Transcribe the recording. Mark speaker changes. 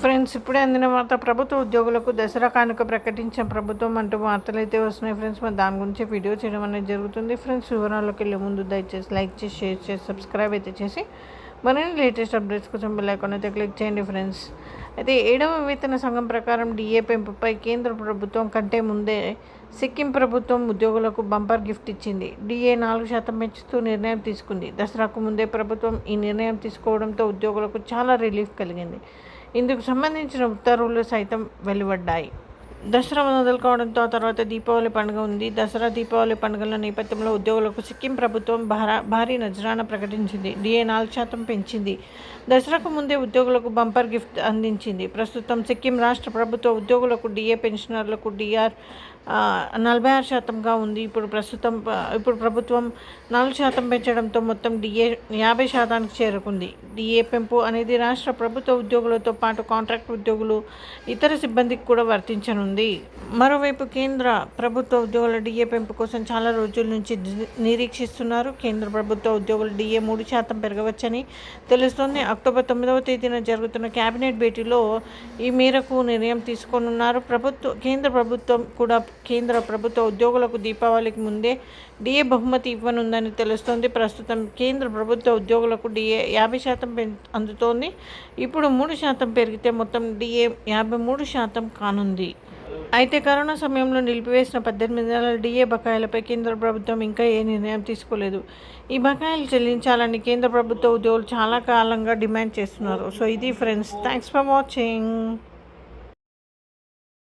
Speaker 1: Friends ఇప్పుడే అందిన వార్త ప్రభుత్వ ఉద్యోగులకు దసరా కానుక ప్రకటించిన ప్రభుత్వం అంటూ వార్తలు అయితే వస్తున్నాయి ఫ్రెండ్స్. మరి దాని గురించి వీడియో చేయడం అనేది జరుగుతుంది. ఫ్రెండ్స్ వివరాల్లోకి వెళ్ళే ముందు దయచేసి లైక్ చేసి షేర్ చేసి సబ్స్క్రైబ్ అయితే చేసి మరిన్ని లేటెస్ట్ అప్డేట్స్ కోసం బెల్ ఐకాన్ అయితే క్లిక్ చేయండి ఫ్రెండ్స్. అయితే ఏడవ వేతన సంఘం ప్రకారం డిఏ పెంపుపై కేంద్ర ప్రభుత్వం కంటే ముందే సిక్కిం ప్రభుత్వం ఉద్యోగులకు బంపర్ గిఫ్ట్ ఇచ్చింది. డిఏ నాలుగు శాతం పెంచుతూ నిర్ణయం తీసుకుంది. దసరాకు ముందే ప్రభుత్వం ఈ నిర్ణయం తీసుకోవడంతో ఉద్యోగులకు చాలా రిలీఫ్ కలిగింది. ఇందుకు సంబంధించిన ఉత్తర్వులు సైతం వెలువడ్డాయి. దసరా మొదలుకోవడంతో తర్వాత దీపావళి పండుగ ఉంది. దసరా దీపావళి పండుగల నేపథ్యంలో ఉద్యోగులకు సిక్కిం ప్రభుత్వం భారా భారీ నజరాన ప్రకటించింది. డిఏ నాలుగు శాతం పెంచింది. దసరాకు ముందే ఉద్యోగులకు బంపర్ గిఫ్ట్ అందించింది. ప్రస్తుతం సిక్కిం రాష్ట్ర ప్రభుత్వ ఉద్యోగులకు డిఏ పెన్షనర్లకు డిఆర్ నలభై ఆరు శాతంగా ఉంది. ఇప్పుడు ప్రస్తుతం ఇప్పుడు ప్రభుత్వం నాలుగు శాతం పెంచడంతో మొత్తం డిఏ యాభై శాతానికి చేరుకుంది. డిఏ పెంపు అనేది రాష్ట్ర ప్రభుత్వ ఉద్యోగులతో పాటు కాంట్రాక్ట్ ఉద్యోగులు ఇతర సిబ్బందికి కూడా వర్తించనుంది. మరోవైపు కేంద్ర ప్రభుత్వ ఉద్యోగుల డిఏ పెంపు కోసం చాలా రోజుల నుంచి నిరీక్షిస్తున్నారు. కేంద్ర ప్రభుత్వ ఉద్యోగుల డిఏ మూడు శాతం పెరగవచ్చని తెలుస్తోంది. అక్టోబర్ తొమ్మిదవ తేదీన జరుగుతున్న కేబినెట్ భేటీలో ఈ మేరకు నిర్ణయం తీసుకోనున్నారు. ప్రభుత్వ కేంద్ర ప్రభుత్వం కూడా కేంద్ర ప్రభుత్వ ఉద్యోగులకు దీపావళికి ముందే డిఏ బహుమతి ఇవ్వనుందని తెలుస్తోంది. ప్రస్తుతం కేంద్ర ప్రభుత్వ ఉద్యోగులకు డిఏ యాభై శాతం పెం అందుతోంది. ఇప్పుడు మూడు శాతం పెరిగితే మొత్తం డిఏ యాభై మూడు శాతం కానుంది. అయితే కరోనా సమయంలో నిలిపివేసిన పద్దెనిమిది నెలల డిఏ బకాయిలపై కేంద్ర ప్రభుత్వం ఇంకా ఏ నిర్ణయం తీసుకోలేదు. ఈ బకాయిలు చెల్లించాలని కేంద్ర ప్రభుత్వ ఉద్యోగులు చాలా కాలంగా డిమాండ్ చేస్తున్నారు. సో ఇది ఫ్రెండ్స్ థ్యాంక్స్ ఫర్ వాచింగ్.